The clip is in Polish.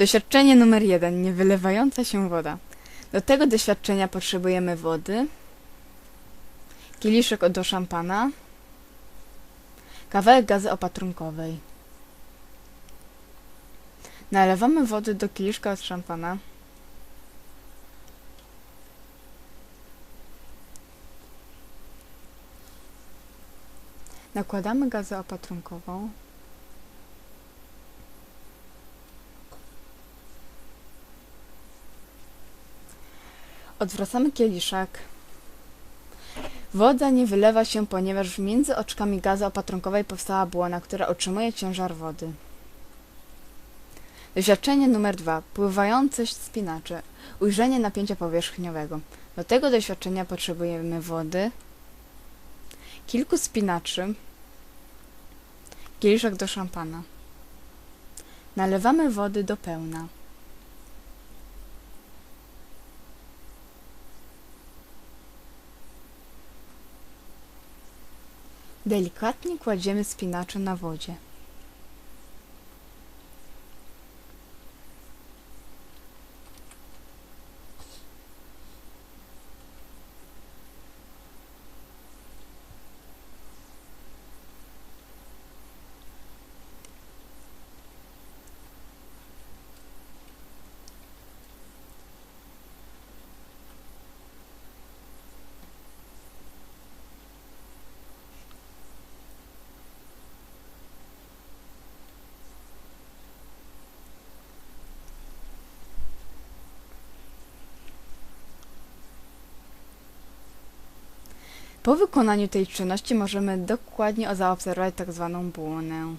Doświadczenie numer jeden. Niewylewająca się woda. Do tego doświadczenia potrzebujemy wody, kieliszek do szampana, kawałek gazy opatrunkowej. Nalewamy wody do kieliszka od szampana. Nakładamy gazę opatrunkową. Odwracamy kieliszek. Woda nie wylewa się, ponieważ między oczkami gazy opatrunkowej powstała błona, która utrzymuje ciężar wody. Doświadczenie numer dwa. Pływające spinacze. Ujrzenie napięcia powierzchniowego. Do tego doświadczenia potrzebujemy wody, kilku spinaczy, kieliszek do szampana. Nalewamy wody do pełna. Delikatnie kładziemy spinacze na wodzie. Po wykonaniu tej czynności możemy dokładnie zaobserwować tak tzw. błonę.